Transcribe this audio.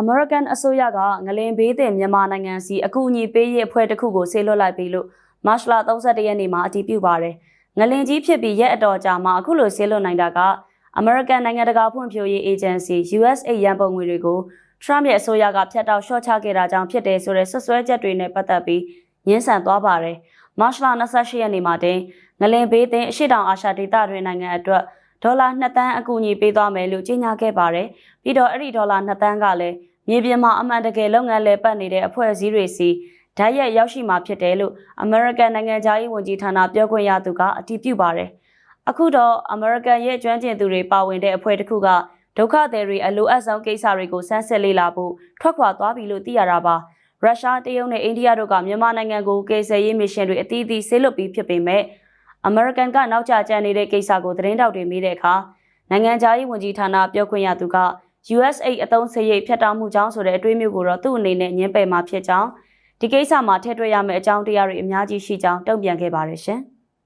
အမေရိကန်အစိုးရကငလင်ဘေးတင်မြန်မာနိုင်ငံစီအကူအညီပေးရေးအဖွဲ့တစ်ခုကိုဆေးလွှတ်လိုက်ပြီလို့မတ်လ31ရက်နေ့မှာအတည်ပြုပါတယ်။ငလင်ကြီးဖြစ်ပြီးရက်အတော်ကြာမှအခုလိုဆေးလွှတ်နိုင်တာကအမေရိကန်နိုင်ငံတကာဖွံ့ဖြိုးရေးအေဂျင်စီ USAID ရန်ပုံငွေတွေကိုထရမ့်ရဲ့အစိုးရကဖျက်တောက်ရှော့ချခဲ့တာကြောင့်ဖြစ်တယ်ဆိုတဲ့ဆွဆွဲချက်တွေနဲ့ပတ်သက်ပြီးညှင်းဆန်သွားပါတယ်။မတ်လ28ရက်နေ့မှာတင်ငလင်ဘေးတင်အရှိတောင်အာရှဒေသတွင်နိုင်ငံအတွက်ဒေါ်လာ2တန်းအကူအညီပေးသွားမယ်လို့ကြေညာခဲ့ပါတယ်။ပြီးတော့အဲ့ဒီဒေါ်လာ2တန်းကလည်း မြေပြင်မှာအမှန်တကယ်လုပ်ငန်းလဲပတ်နေတဲ့အဖွဲ့အစည်းတွေစီဓာတ်ရက်ရောက်ရှိမှာဖြစ်တယ်လို့ American နိုင်ငံသားရေးဝန်ကြီးဌာနပြောခွင့်ရသူကအတည်ပြုပါတယ်။အခုတော့ American ရဲ့ကျွမ်းကျင်သူတွေပါဝင်တဲ့အဖွဲ့တစ်ခုကဒုက္ခသည်တွေအလိုအပ်ဆုံးကိစ္စတွေကိုစမ်းစစ်လေ့လာဖို့ထွက်ခွာသွားပြီလို့သိရတာပါ။ရုရှားတရုတ်နဲ့အိန္ဒိယတို့ကမြန်မာနိုင်ငံကိုကယ်ဆယ်ရေးမစ်ရှင်တွေအသီးသီးဆေးလွတ်ပြီးဖြစ်ပေမဲ့အမေရိကန်ကနောက်ကျကျန်နေတဲ့ကိစ္စကိုသတင်းတောက်တွေမေးတဲ့အခါနိုင်ငံသားရေးဝန်ကြီးဌာနပြောခွင့်ရသူက USA အသုံးစရိတ်ဖြတ်တောက်မှုကြောင့်ဆိုတဲ့အတွေးမျိုးကိုတော့သူ့အနေနဲ့ညှင်းပယ်မှာဖြစ်ကြောင်းဒီကိစ္စမှာထည့်တွက်ရမယ့်အကြောင်းတရားတွေအများကြီးရှိကြောင်းတုံ့ပြန်ခဲ့ပါတယ်ရှင်။